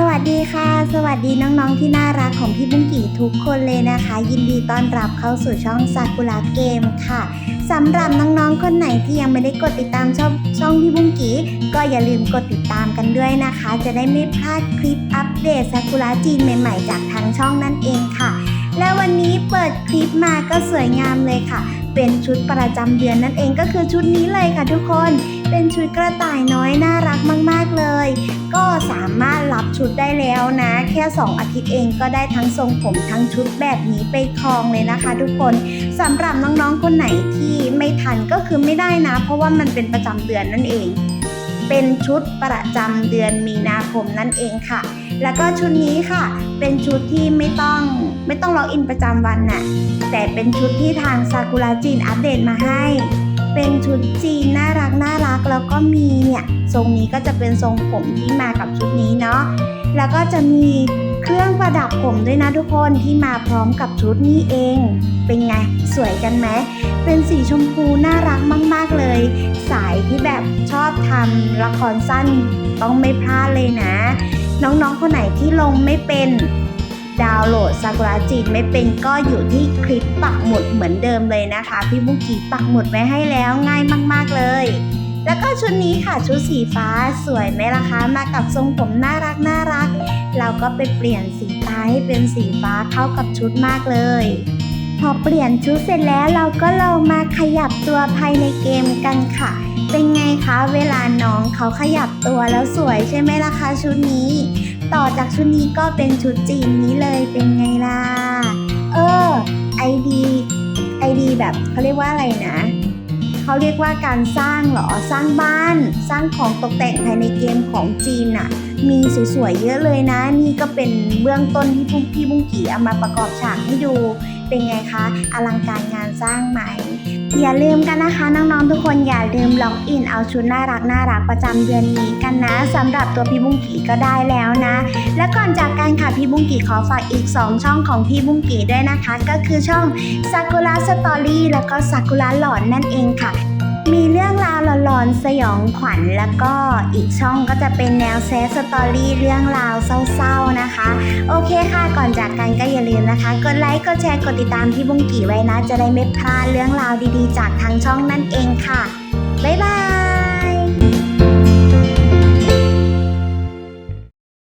สวัสดีค่ะ สวัสดีน้องๆที่น่ารักของพี่บุ้งกี่ทุกคนเลยนะคะ ยินดีต้อนรับเข้าสู่ช่องซากุระเกมค่ะสำหรับน้องๆคนไหนที่ยังไม่ได้กดติดตามช่องช่องพี่บุ้งกี่ก็อย่าลืมกดติดตามกันด้วยนะคะ จะได้ไม่พลาดคลิปอัปเดตซากุระจีนใหม่ๆ จากทางช่องนั่นเองค่ะ และวันนี้เปิดคลิปมาก็สวยงามเลยค่ะ เป็นชุดประจำเดือนนั่นเองก็คือชุดนี้เลยค่ะทุกคน เป็นชุดกระต่ายน้อยน่ารักมากๆเลย ก็สามารถรับชุดได้แล้วนะ แค่ 2 อาทิตย์เองก็ได้ทั้งทรงผมทั้งชุดแบบนี้ไปครองเลยนะคะ ทุกคนสำหรับน้องๆคนไหนที่ไม่ทันก็คือไม่ได้นะ เพราะว่ามันเป็นประจำเดือนนั่นเองเป็นชุดประจำเดือนมีนาคมนั่นเองค่ะ แล้วก็ชุดนี้ค่ะ เป็นชุดที่ไม่ต้องไม่ต้องล็อกอินประจำวันน่ะ แต่เป็นชุดที่ทางซากุระจีนอัปเดตมาให้ เป็นชุดจีนน่ารักน่า แล้วก็มีเนี่ยทรงนี้ก็จะเป็นทรงผมที่มากับชุดนี้เนาะแล้วก็จะมีเครื่องประดับผมด้วยนะทุกคนที่มาพร้อมกับชุดนี้เอง เป็นไงสวยกันไหมเป็นสีชมพูน่ารักมาก ๆ เลย สายที่แบบชอบทำละครสั้นต้องไม่พลาดเลยนะ น้องๆคนไหนที่ลงไม่เป็นดาวน์โหลดซากุระจีนไม่เป็นก็อยู่ที่คลิปปักหมุดเหมือนเดิมเลยนะคะ พี่บุกกี้ปักหมุดไว้ให้แล้วง่ายมาก ๆเลย แล้วก็ชุดนี้ค่ะชุดสีฟ้าสวยไหมล่ะคะมากับทรงผมน่ารักน่ารัก เราก็ไปเปลี่ยนสีตาให้เป็นสีฟ้าเข้ากับชุดมากเลย พอเปลี่ยนชุดเสร็จแล้วเราก็ลองมาขยับตัวภายในเกมกันค่ะ เป็นไงคะเวลาน้องเขาขยับตัวแล้วสวยใช่ไหมล่ะคะชุดนี้ ต่อจากชุดนี้ก็เป็นชุดจีนนี้เลยเป็นไงล่ะ เออไอดีไอดีแบบเขาเรียกว่าอะไรนะ เขาเรียกว่าการสร้างเหรอ สร้างบ้าน สร้างของตกแต่งภายในเกมของจีนน่ะมีสวยๆเยอะเลยนะ นี่ก็เป็นเบื้องต้นที่พุ่พี่บุ้งกี่เอามาประกอบฉากให้ดู เป็นไงคะ อลังการงานสร้างไหม อย่าลืมกันนะคะ น้องๆทุกคนอย่าลืมล็อกอินเอาชุดน่ารักน่ารักประจำเดือนนี้กันนะสำหรับตัวพี่บุ้งกีก็ได้แล้วนะ และก่อนจากกันค่ะพี่บุ้งกีขอฝากอีก 2 ช่องของพี่บุ้งกีด้วยนะคะ ก็คือช่องซากุระสตอรี่แล้วก็ซากุระหลอนนั่นเองค่ะ มีเรื่องราวหลอนๆสยองขวัญแล้วก็อีกช่องก็จะเป็นแนวแซสตอรี่เรื่องราวเศร้าๆนะคะ โอเคค่ะก่อนจากกันก็อย่าลืมนะคะ กดไลค์กดแชร์กดติดตามพี่บุ้งกี่ไว้นะ จะได้ไม่พลาดเรื่องราวดีๆ จากทางช่องนั่นเองค่ะ